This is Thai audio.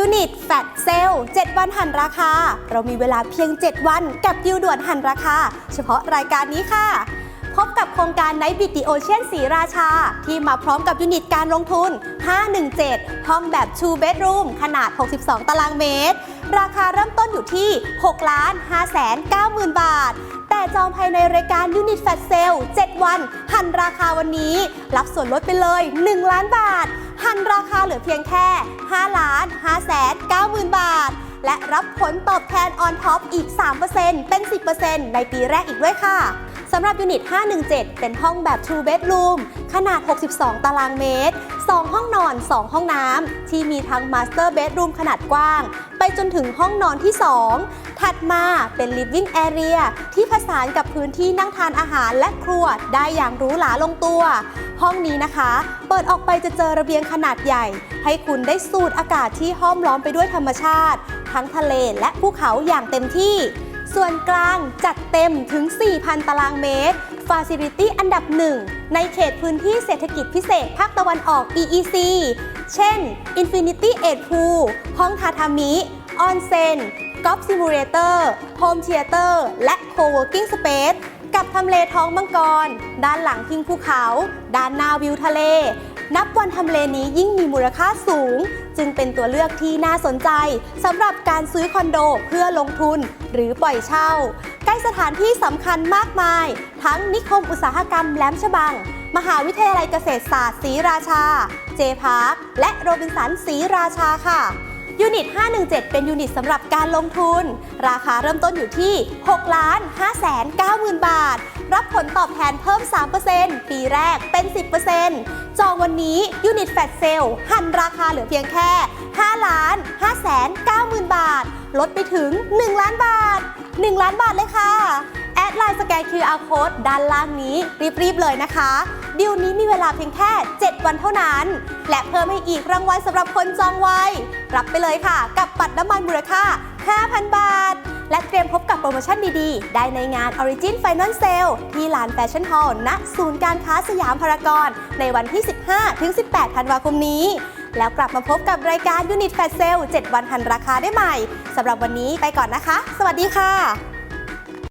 ยูนิตแฟตเซล7วันหันราคา เรามีเวลาเพียง 7 วันกับดิวด่วนหันราคา เฉพาะรายการนี้ค่ะ พบกับโครงการ Night b i t the Ocean สีราชา ที่มาพร้อมกับยูนิตการลงทุน 517 ห้องแบบ 2 bedroom ขนาด 62 ตารางเมตร ราคาเริ่มต้นอยู่ที่6ล้าน5แสน9หมื่นบาทแต่จองภายในรายการยูนิตแฟตเซล7วัน หันราคาวันนี้ รับส่วนลดไปเลย 1 ล้านบาท หันราคาเหลือเพียงแค่ 5 ล้าน5แสน9หมื่นบาท และรับผลตอบแทนออนท็อปอีก 3%เป็น 10%ในปีแรกอีกด้วยค่ะสำหรับยูนิต 517 เป็นห้องแบบ True Bedroom ขนาด 62 ตารางเมตร 2 ห้องนอน 2 ห้องน้ำที่มีทั้ง Master Bedroom ขนาดกว้าง ไปจนถึงห้องนอนที่ 2 ถัดมาเป็น Living Area ที่ผสานกับพื้นที่นั่งทานอาหารและครัวได้อย่างหรูหราลงตัว ห้องนี้นะคะ เปิดออกไปจะเจอระเบียงขนาดใหญ่ ให้คุณได้สูดอากาศที่ห้อมล้อมไปด้วยธรรมชาติ ทั้งทะเลและภูเขาอย่างเต็มที่ ส่วนกลางจัดเต็มถึง 4,000 ตารางเมตร ฟาซิลิตี้อันดับหนึ่งในเขตพื้นที่เศรษฐกิจพิเศษภาคตะวันออก EEC เช่น Infinity Edge Pool ห้องทาทามิ ออนเซนกอล์ฟซิมูเลเตอร์โฮมเทเตอร์และ Co-working Space กับทำเลท้องมังกร ด้านหลังพิงภูเขา ด้านหน้าวิวทะเล นับวันทำเลนี้ยิ่งมีมูลค่าสูง จึงเป็นตัวเลือกที่น่าสนใจสำหรับการซื้อคอนโดเพื่อลงทุนหรือปล่อยเช่า ใกล้สถานที่สำคัญมากมาย ทั้งนิคมอุตสาหกรรมแหลมฉบัง มหาวิทยาลัยเกษตรศาสตร์ศรีราชา เจพาร์คและโรบินสันศรีราชาค่ะยูนิต 517 เป็นยูนิตสำหรับการลงทุน ราคาเริ่มต้นอยู่ที่ 6 ล้าน5แสน9หมื่นบาท รับผลตอบแทนเพิ่ม 3%ปีแรกเป็น 10%จองวันนี้ยูนิตแฟตเซลหันราคาเหลือเพียงแค่ 5 ล้าน5แสน9หมื่นบาท ลดไปถึง 1 ล้านบาท 1 ล้านบาทเลยค่ะ แอดไลน์สแกน QR Code ด้านล่างนี้รีบๆเลยนะคะดีลนี้มีเวลาเพียงแค่ 7 วันเท่านั้น และเพิ่มให้อีกรางวัลสำหรับคนจองไวรับไปเลยค่ะ กับบัตรน้ำมันมูลค่า 5,000 บาท และเตรียมพบกับโปรโมชั่นดีๆ ได้ในงาน Origin Final Sale ที่ลานแฟชั่นฮอลล์ณศูนย์การค้าสยามพารากอนในวันที่ 15-18 ธันวาคมนี้ แล้วกลับมาพบกับรายการ Unit Flash Sale 7วันหันราคาได้ใหม่สำหรับวันนี้ไปก่อนนะคะ สวัสดีค่ะ